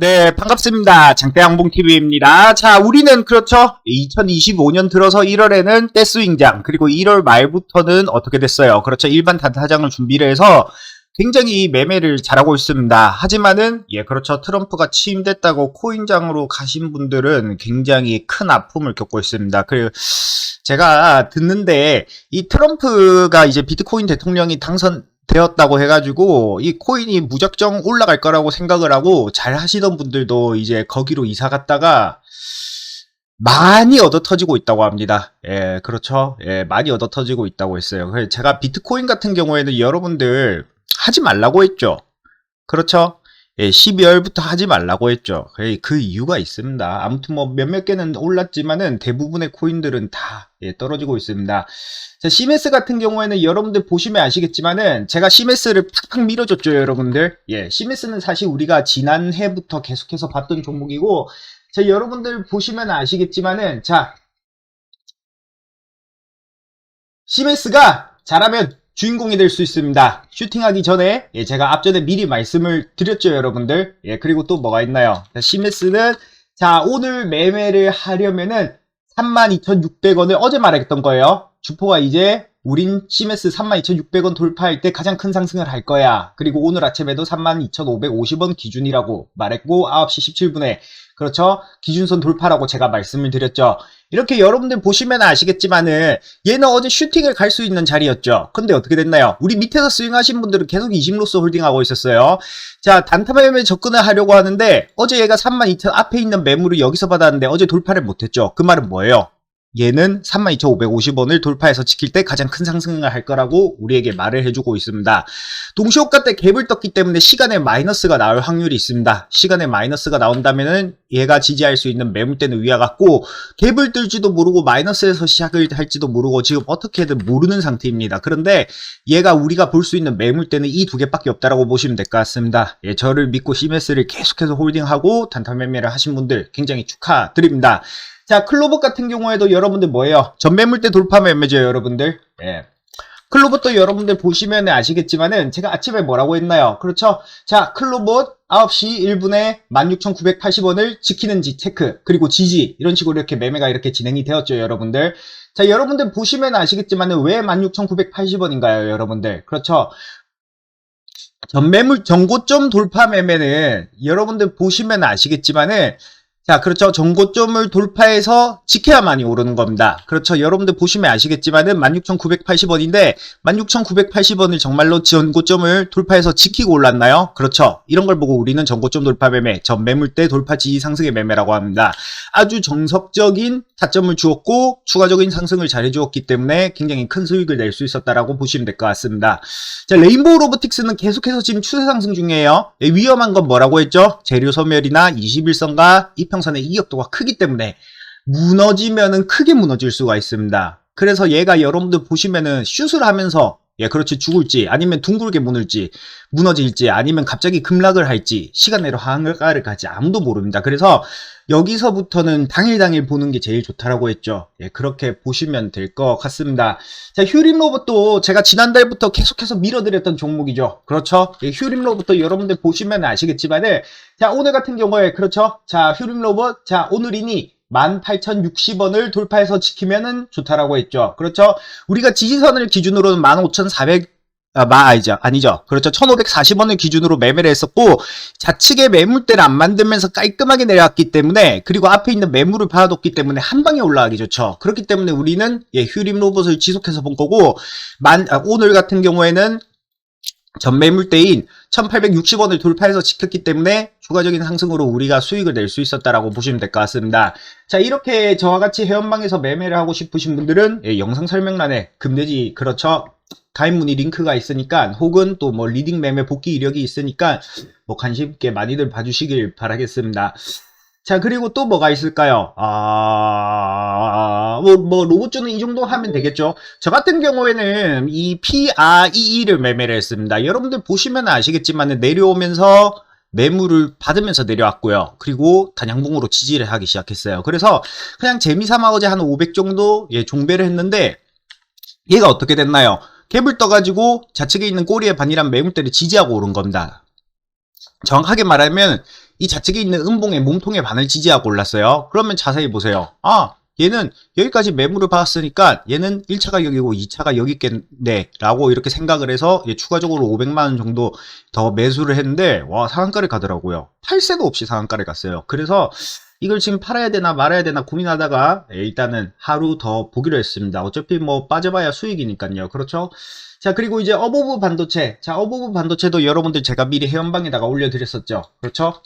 네, 반갑습니다. 장대양봉TV입니다. 자, 우리는 그렇죠. 2025년 들어서 1월에는 떼스윙장, 그리고 1월 말부터는 어떻게 됐어요? 그렇죠. 일반 단타장을 준비를 해서 굉장히 매매를 잘하고 있습니다. 하지만은, 예, 그렇죠. 트럼프가 취임됐다고 코인장으로 가신 분들은 굉장히 큰 아픔을 겪고 있습니다. 그리고 제가 듣는데, 이 트럼프가 이제 비트코인 대통령이 당선, 되었다고 해가지고 이 코인이 무작정 올라갈 거라고 생각을 하고 잘 하시던 분들도 이제 거기로 이사 갔다가 많이 얻어 터지고 있다고 합니다. 예, 그렇죠. 예, 많이 얻어 터지고 있다고 했어요. 제가 비트코인 같은 경우에는 여러분들 하지 말라고 했죠. 그렇죠. 예, 12월부터 하지 말라고 했죠. 그- 그 이유가 있습니다. 아무튼 뭐 몇몇 개는 올랐지만은 대부분의 코인들은 다 예, 떨어지고 있습니다. 자, 시메스 같은 경우에는 여러분들 보시면 아시겠지만은 제가 시메스를 팍팍 밀어줬죠, 여러분들. 예, 시메스는 사실 우리가 지난해부터 계속해서 봤던 종목이고, 자, 여러분들 보시면 아시겠지만은 자, 시메스가 잘하면 주인공이 될 수 있습니다. 슈팅하기 전에 예, 제가 앞전에 미리 말씀을 드렸죠, 여러분들. 예, 그리고 또 뭐가 있나요? 자, 시메스는 자, 오늘 매매를 하려면은 32,600원을 어제 말했던 거예요. 주포가 이제 우린 시메스 32,600원 돌파할 때 가장 큰 상승을 할 거야. 그리고 오늘 아침에도 32,550원 기준이라고 말했고 9시 17분에 그렇죠. 기준선 돌파라고 제가 말씀을 드렸죠. 이렇게 여러분들 보시면 아시겠지만은 얘는 어제 슈팅을 갈 수 있는 자리였죠. 근데 어떻게 됐나요? 우리 밑에서 스윙하신 분들은 계속 20로스 홀딩하고 있었어요. 자, 단타 매매 접근을 하려고 하는데 어제 얘가 32,000 앞에 있는 매물을 여기서 받았는데 어제 돌파를 못했죠. 그 말은 뭐예요? 얘는 32,550원을 돌파해서 지킬 때 가장 큰 상승을 할 거라고 우리에게 말을 해주고 있습니다. 동시호가 때 갭을 떴기 때문에 시간에 마이너스가 나올 확률이 있습니다. 시간에 마이너스가 나온다면은 얘가 지지할 수 있는 매물대는 위와 같고 갭을 뜰지도 모르고 마이너스에서 시작을 할지도 모르고 지금 어떻게든 모르는 상태입니다. 그런데 얘가 우리가 볼 수 있는 매물대는 이 두 개밖에 없다라고 보시면 될 것 같습니다. 예, 저를 믿고 시메스를 계속해서 홀딩하고 단타 매매를 하신 분들 굉장히 축하드립니다. 자, 클로버 같은 경우에도 여러분들 뭐예요? 전매물대 돌파 매매죠, 여러분들. 예. 클로버도 여러분들 보시면 아시겠지만은 제가 아침에 뭐라고 했나요? 그렇죠? 자, 클로버 9시 1분에 16,980원을 지키는지 체크, 그리고 지지, 이런 식으로 이렇게 매매가 이렇게 진행이 되었죠, 여러분들. 자, 여러분들 보시면 아시겠지만은 왜 16,980원인가요, 여러분들? 그렇죠? 전매물, 전고점 돌파 매매는 여러분들 보시면 아시겠지만은 자, 그렇죠. 전고점을 돌파해서 지켜야만이 오르는 겁니다. 그렇죠. 여러분들 보시면 아시겠지만은 16,980원인데 16,980원을 정말로 전고점을 돌파해서 지키고 올랐나요? 그렇죠. 이런 걸 보고 우리는 전고점 돌파 매매, 전 매물대 돌파 지지 상승의 매매라고 합니다. 아주 정석적인 타점을 주었고 추가적인 상승을 잘해 주었기 때문에 굉장히 큰 수익을 낼 수 있었다라고 보시면 될 것 같습니다. 자, 레인보우 로보틱스는 계속해서 지금 추세 상승 중이에요. 예, 위험한 건 뭐라고 했죠? 재료 소멸이나 21선과 이평 선의 이격도가 크기 때문에 무너지면은 크게 무너질 수가 있습니다. 그래서 얘가 여러분들 보시면은 슛을 하면서 예, 그렇지 죽을지 아니면 둥글게 무너질지 무너질지 아니면 갑자기 급락을 할지 시간 내로 하강을 갈지 아무도 모릅니다. 그래서 여기서부터는 당일 당일 보는 게 제일 좋다라고 했죠. 예, 그렇게 보시면 될 것 같습니다. 자, 휴림 로봇도 제가 지난달부터 계속해서 밀어드렸던 종목이죠. 그렇죠? 예, 휴림 로봇도 여러분들 보시면 아시겠지만은 자, 오늘 같은 경우에 그렇죠? 자, 휴림 로봇 자, 오늘이니 18,060원을 돌파해서 지키면은 좋다라고 했죠. 그렇죠? 우리가 지지선을 기준으로는 15,400 아, 마, 아니죠. 아니죠. 그렇죠. 1540원을 기준으로 매매를 했었고, 좌측에 매물대를 안 만들면서 깔끔하게 내려왔기 때문에, 그리고 앞에 있는 매물을 받아뒀기 때문에 한 방에 올라가기 좋죠. 그렇기 때문에 우리는, 예, 휴림 로봇을 지속해서 본 거고, 만, 아, 오늘 같은 경우에는 전매물대인 1860원을 돌파해서 지켰기 때문에 추가적인 상승으로 우리가 수익을 낼 수 있었다라고 보시면 될 것 같습니다. 자, 이렇게 저와 같이 회원방에서 매매를 하고 싶으신 분들은 예, 영상 설명란에 금돼지 그렇죠. 가입 문의 링크가 있으니까 혹은 또 뭐 리딩 매매 복귀 이력이 있으니까 뭐 관심 있게 많이들 봐주시길 바라겠습니다. 자, 그리고 또 뭐가 있을까요? 아, 뭐, 뭐, 로봇주는 이 정도 하면 되겠죠. 저 같은 경우에는 이 PREE를 매매를 했습니다. 여러분들 보시면 아시겠지만 내려오면서 매물을 받으면서 내려왔고요. 그리고 단양봉으로 지지를 하기 시작했어요. 그래서 그냥 재미삼아 어제 한 500 정도 예, 종배를 했는데 얘가 어떻게 됐나요? 갭을 떠가지고 좌측에 있는 꼬리에 반이란 매물대를 지지하고 오른 겁니다. 정확하게 말하면 이 좌측에 있는 음봉의 몸통의 반을 지지하고 올랐어요. 그러면 자세히 보세요. 아, 얘는 여기까지 매물을 받았으니까 얘는 1차가 여기고 2차가 여기 있겠네 라고 이렇게 생각을 해서 얘 추가적으로 500만원 정도 더 매수를 했는데 와 상한가를 가더라고요. 팔세도 없이 상한가를 갔어요. 그래서 이걸 지금 팔아야 되나 말아야 되나 고민하다가 예, 일단은 하루 더 보기로 했습니다. 어차피 뭐 빠져봐야 수익이니까요. 그렇죠? 자 그리고 이제 어보브 반도체 자 어보브 반도체도 여러분들 제가 미리 회원방에다가 올려드렸었죠. 그렇죠?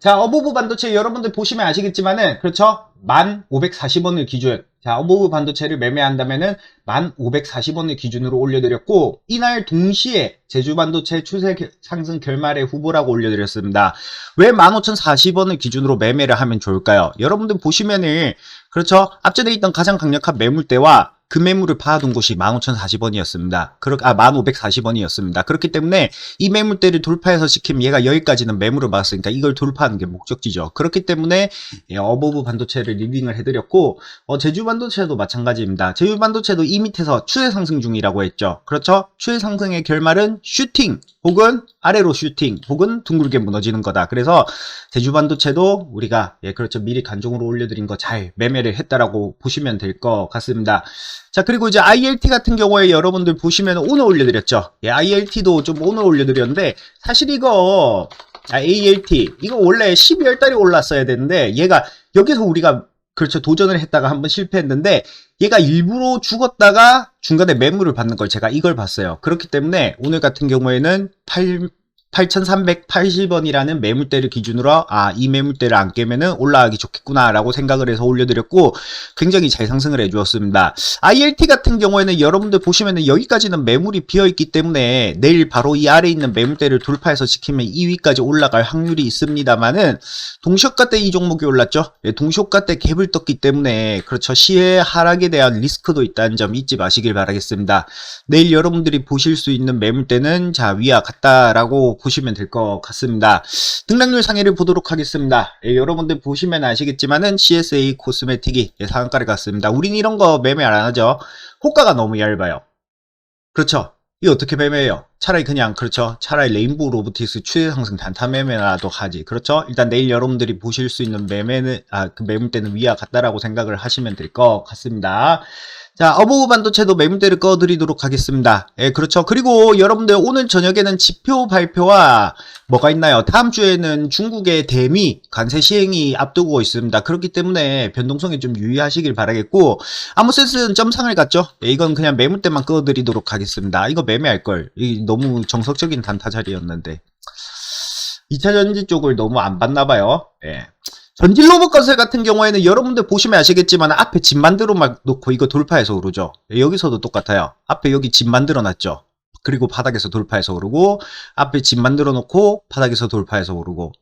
자, 어보브 반도체 여러분들 보시면 아시겠지만은, 그렇죠? 1,540원을 기준. 자, 어보브 반도체를 매매한다면은 1,540원을 기준으로 올려드렸고, 이날 동시에 제주 반도체 추세 겨- 상승 결말의 후보라고 올려드렸습니다. 왜 15,040원을 기준으로 매매를 하면 좋을까요? 여러분들 보시면은, 그렇죠? 앞전에 있던 가장 강력한 매물대와 그 매물을 파둔 곳이 15,040원이었습니다. 그렇, 아, 1,540원이었습니다. 그렇기 때문에 이 매물대를 돌파해서 지금 얘가 여기까지는 매물을 받았으니까 이걸 돌파하는 게 목적지죠. 그렇기 때문에 예, 어보브 반도체를 리딩을 해드렸고 어, 제주 반도체도 마찬가지입니다. 제주 반도체도 이 밑에서 추세 상승 중이라고 했죠. 그렇죠? 추세 상승의 결말은 슈팅 혹은 아래로 슈팅 혹은 둥글게 무너지는 거다. 그래서 제주 반도체도 우리가 예 그렇죠 미리 간종으로 올려드린 거 잘 매매를 했다라고 보시면 될 것 같습니다. 자 그리고 이제 ILT 같은 경우에 여러분들 보시면 오늘 올려드렸죠. 예, ILT도 좀 오늘 올려드렸는데 사실 이거 아, ALT 이거 원래 12월 달에 올랐어야 되는데 얘가 여기서 우리가 그렇죠 도전을 했다가 한번 실패했는데 얘가 일부러 죽었다가 중간에 매물을 받는 걸 제가 이걸 봤어요. 그렇기 때문에 오늘 같은 경우에는 8 8,380원이라는 매물대를 기준으로 아 이 매물대를 안 깨면은 올라가기 좋겠구나 라고 생각을 해서 올려드렸고 굉장히 잘 상승을 해주었습니다. ILT 같은 경우에는 여러분들 보시면은 여기까지는 매물이 비어있기 때문에 내일 바로 이 아래에 있는 매물대를 돌파해서 지키면 2위까지 올라갈 확률이 있습니다만은 동시효과 때 이 종목이 올랐죠? 예, 동시효과 때 갭을 떴기 때문에 그렇죠. 시의 하락에 대한 리스크도 있다는 점 잊지 마시길 바라겠습니다. 내일 여러분들이 보실 수 있는 매물대는 자 위와 같다라고 보시면 될 것 같습니다. 등락률 상해를 보도록 하겠습니다. 예, 여러분들 보시면 아시겠지만은 CSA 코스메틱이 예, 상한가를 갔습니다. 우린 이런 거 매매 안 하죠. 호가가 너무 얇아요. 그렇죠. 이거 어떻게 매매해요? 차라리 그냥 그렇죠. 차라리 레인보우 로보틱스 추세 상승 단타 매매라도 하지. 그렇죠? 일단 내일 여러분들이 보실 수 있는 매매는 아그 매물대는 위와 같다라고 생각을 하시면 될 것 같습니다. 자, 어보브 반도체도 매물대를 꺼드리도록 하겠습니다. 예, 그렇죠. 그리고 여러분들 오늘 저녁에는 지표 발표와 뭐가 있나요? 다음 주에는 중국의 대미 관세 시행이 앞두고 있습니다. 그렇기 때문에 변동성에 좀 유의하시길 바라겠고, 아무센스는 점상을 갔죠? 예, 이건 그냥 매물대만 꺼드리도록 하겠습니다. 이거 매매할걸. 이 너무 정석적인 단타 자리였는데. 2차 전지 쪽을 너무 안 봤나봐요. 예. 전진 로봇 건설 같은 경우에는 여러분들 보시면 아시겠지만 앞에 집 만들어 막 놓고 이거 돌파해서 오르죠. 예, 여기서도 똑같아요. 앞에 여기 집 만들어 놨죠. 그리고 바닥에서 돌파해서 오르고 앞에 집 만들어 놓고 바닥에서 돌파해서 오르고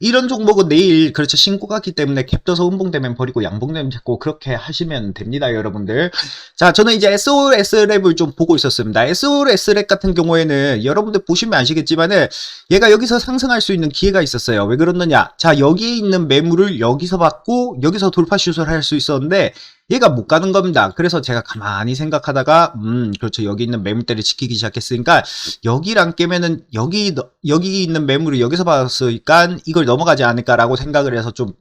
이런 종목은 내일 그렇죠. 신고 갔기 때문에 캡 떠서 음봉되면 버리고 양봉되면 잡고 그렇게 하시면 됩니다 여러분들. 자 저는 이제 SOS랩을 좀 보고 있었습니다. SOS랩 같은 경우에는 여러분들 보시면 아시겠지만은 얘가 여기서 상승할 수 있는 기회가 있었어요. 왜 그러느냐? 자 여기에 있는 매물을 여기서 받고 여기서 돌파 슛을 할 수 있었는데 얘가 못 가는 겁니다. 그래서 제가 가만히 생각하다가 음 그렇죠 여기 있는 매물대를 지키기 시작했으니까 여기랑 깨면은 여기 너- 여기 있는 매물을 여기서 받았으니까 이걸 넘어가지 않을까라고 생각을 해서 좀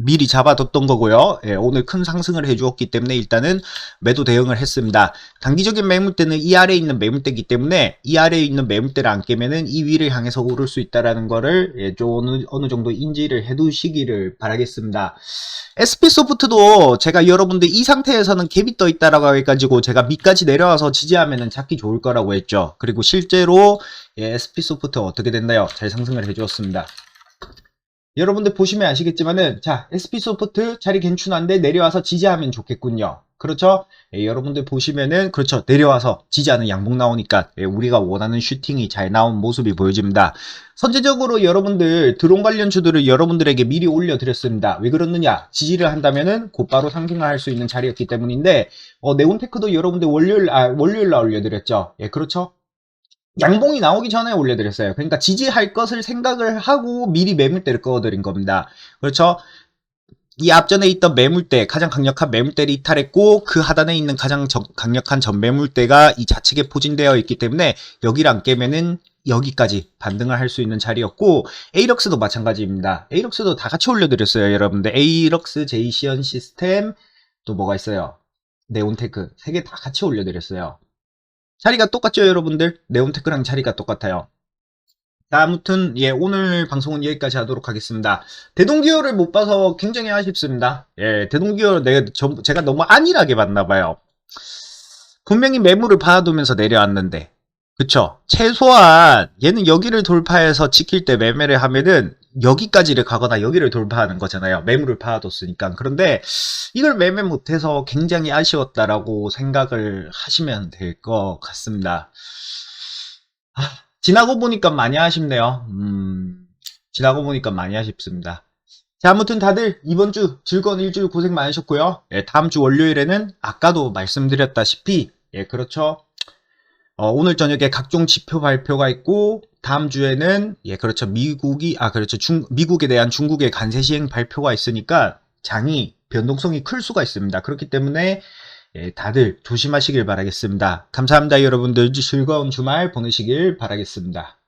미리 잡아뒀던 거고요. 예, 오늘 큰 상승을 해주었기 때문에 일단은 매도 대응을 했습니다. 단기적인 매물대는 이 아래에 있는 매물대이기 때문에 이 아래에 있는 매물대를 안 깨면은 이 위를 향해서 오를 수 있다라는 거를 예, 좀 어느, 어느 정도 인지를 해두시기를 바라겠습니다. SP소프트도 제가 여러분들 이 상태에서는 갭이 떠 있다라고 해가지고 제가 밑까지 내려와서 지지하면은 잡기 좋을 거라고 했죠. 그리고 실제로 예, SP소프트 어떻게 됐나요? 잘 상승을 해주었습니다. 여러분들 보시면 아시겠지만은 자 SP소프트 자리 괜찮은데 내려와서 지지하면 좋겠군요. 그렇죠? 예, 여러분들 보시면은 그렇죠 내려와서 지지하는 양봉 나오니까 예, 우리가 원하는 슈팅이 잘 나온 모습이 보여집니다. 선제적으로 여러분들 드론 관련주들을 여러분들에게 미리 올려드렸습니다. 왜 그러느냐? 지지를 한다면은 곧바로 상승을 할 수 있는 자리였기 때문인데 어, 네온테크도 여러분들 월요일 아 월요일 날 올려드렸죠. 예, 그렇죠? 양봉이 나오기 전에 올려드렸어요. 그러니까 지지할 것을 생각을 하고 미리 매물대를 꺼드린 겁니다. 그렇죠? 이 앞전에 있던 매물대, 가장 강력한 매물대를 이탈했고, 그 하단에 있는 가장 적- 강력한 전 매물대가 이 좌측에 포진되어 있기 때문에, 여기를 안 깨면은 여기까지 반등을 할 수 있는 자리였고, 에이럭스도 마찬가지입니다. 에이럭스도 다 같이 올려드렸어요, 여러분들. 에이럭스, 제이시언 시스템, 또 뭐가 있어요? 네온테크. 세 개 다 같이 올려드렸어요. 자리가 똑같죠, 여러분들? 네온테크랑 자리가 똑같아요. 자, 아무튼, 예, 오늘 방송은 여기까지 하도록 하겠습니다. 대동기호를 못 봐서 굉장히 아쉽습니다. 예, 대동기호 내가, 저- 제가 너무 안일하게 봤나봐요. 분명히 매물을 받아두면서 내려왔는데, 그쵸? 최소한, 얘는 여기를 돌파해서 지킬 때 매매를 하면은, 여기까지를 가거나 여기를 돌파하는 거잖아요. 매물을 받아뒀으니까. 그런데, 이걸 매매 못해서 굉장히 아쉬웠다라고 생각을 하시면 될 것 같습니다. 아, 지나고 보니까 많이 아쉽네요. 음, 지나고 보니까 많이 아쉽습니다. 자, 아무튼 다들 이번 주 즐거운 일주일 고생 많으셨고요. 예, 다음 주 월요일에는 아까도 말씀드렸다시피, 예, 그렇죠. 어, 오늘 저녁에 각종 지표 발표가 있고, 다음 주에는, 예, 그렇죠. 미국이, 아, 그렇죠. 중, 미국에 대한 중국의 관세 시행 발표가 있으니까 장이 변동성이 클 수가 있습니다. 그렇기 때문에, 예, 다들 조심하시길 바라겠습니다. 감사합니다, 여러분들. 즐거운 주말 보내시길 바라겠습니다.